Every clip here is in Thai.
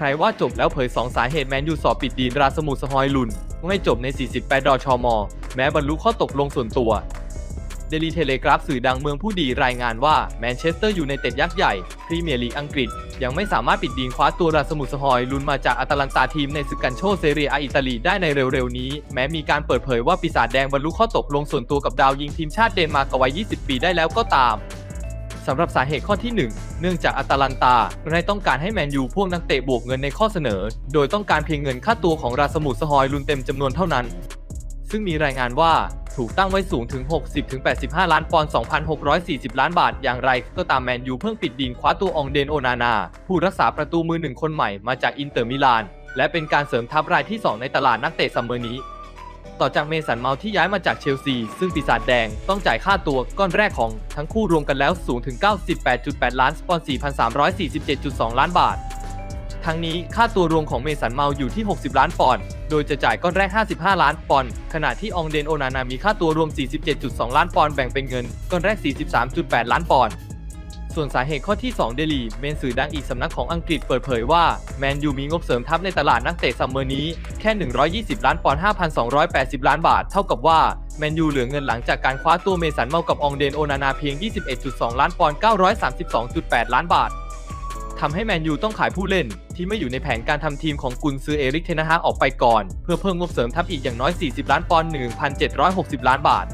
ใครว่าจบแล้วเผย 2 สาเหตุแมนยูสอบปิดดีนราสมุทรสฮอยลุนไม่จบใน 48 ดอชอมอ แม้บรรลุข้อตกลงส่วนตัวเดลีเทเลกราฟสื่อดังเมืองผู้ดีรายงานว่าแมนเชสเตอร์อยูไนเต็ดยักษ์ใหญ่พรีเมียร์ลีกอังกฤษ ยังไม่สามารถปิดดีนคว้าตัวราสมุทรสฮอยลุนมาจากอาตาลันตาทีมในศึกกันโชเซเรียอาอิตาลีได้ในเร็วๆนี้ แม้มีการเปิดเผยว่าปีศาจแดงบรรลุข้อตกลงส่วนตัวกับดาวยิงทีมชาติเดนมาร์กวัย 20 ปีได้แล้วก็ตามสำหรับสาเหตุข้อที่ 1 เนื่องจากอาตลันตาไม่ต้องการให้แมนยูพวกนักเตะบวกเงินในข้อเสนอ โดยต้องการเพียงเงินค่าตัวของราสมุทรสฮอยลุนเต็มจำนวนเท่านั้น ซึ่งมีรายงานว่าถูกตั้งไว้สูงถึง 60-85 ล้านปอนด์ 2,640 ล้านบาท อย่างไรก็ตามแมนยูเพิ่งปิดดีลคว้าตัวอองเดนโอนานา ผู้รักษาประตูมือหนึ่งคนใหม่มาจากอินเตอร์มิลาน และเป็นการเสริมทัพรายที่ 2 ในตลาดนักเตะซัมเมอร์นี้ ต่อจากเมสันเมาที่ย้ายมาจากเชลซี ซึ่งปีศาจแดงต้องจ่ายค่าตัวก้อนแรกของทั้งคู่รวมกันแล้วสูงถึง 98.8 ล้านปอนด์4,347.2 ล้านบาท ทั้งนี้ค่าตัวรวมของเมสันเมาอยู่ที่ 60 ล้านปอนด์ โดยจะจ่ายก้อนแรก 55 ล้านปอนด์ ขณะที่อองเดนโอนานามีค่าตัวรวม 47.2 ล้านปอนด์แบ่งเป็นเงินก้อนแรก 43.8 ล้านปอนด์ ส่วนสาเหตุข้อที่ 2 เดลีเมนสื่อดังอีกสำนักของอังกฤษเปิดเผยว่า แมนยูมีงบเสริมทัพในตลาดนักเตะซัมเมอร์นี้ แค่ 120 ล้านปอนด์ 5,280 ล้านบาท เท่ากับว่า แมนยูเหลือเงินหลังจากการคว้าตัวเมสันเมากับองเดนโอนานาเพียง 21.2 ล้านปอนด์ 932.8 ล้านบาททำให้แมนยูต้องขายผู้เล่น ที่ไม่อยู่ในแผนการทำทีมของกุนซือเอริกเทนฮาออกไปก่อน เพื่อเพิ่มงบเสริมทัพอีกอย่างน้อย 40 ล้านปอนด์ 1,760 ล้านบาท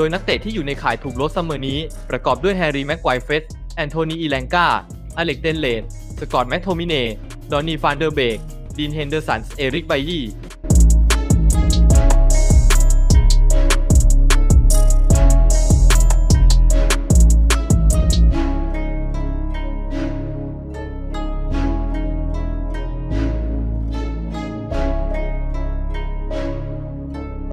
โดยนักเตะที่อยู่ในข่ายถูกลดเสมอนี้ ประกอบด้วยแฮร์รี่แม็กไกวเฟสแอนโทนีอีแลงกาอเล็กเดนเลนสกอตแมคโทมิเน่ดอนนีฟานเดอร์เบกดีนเฮนเดอร์สันเอริกไบยี่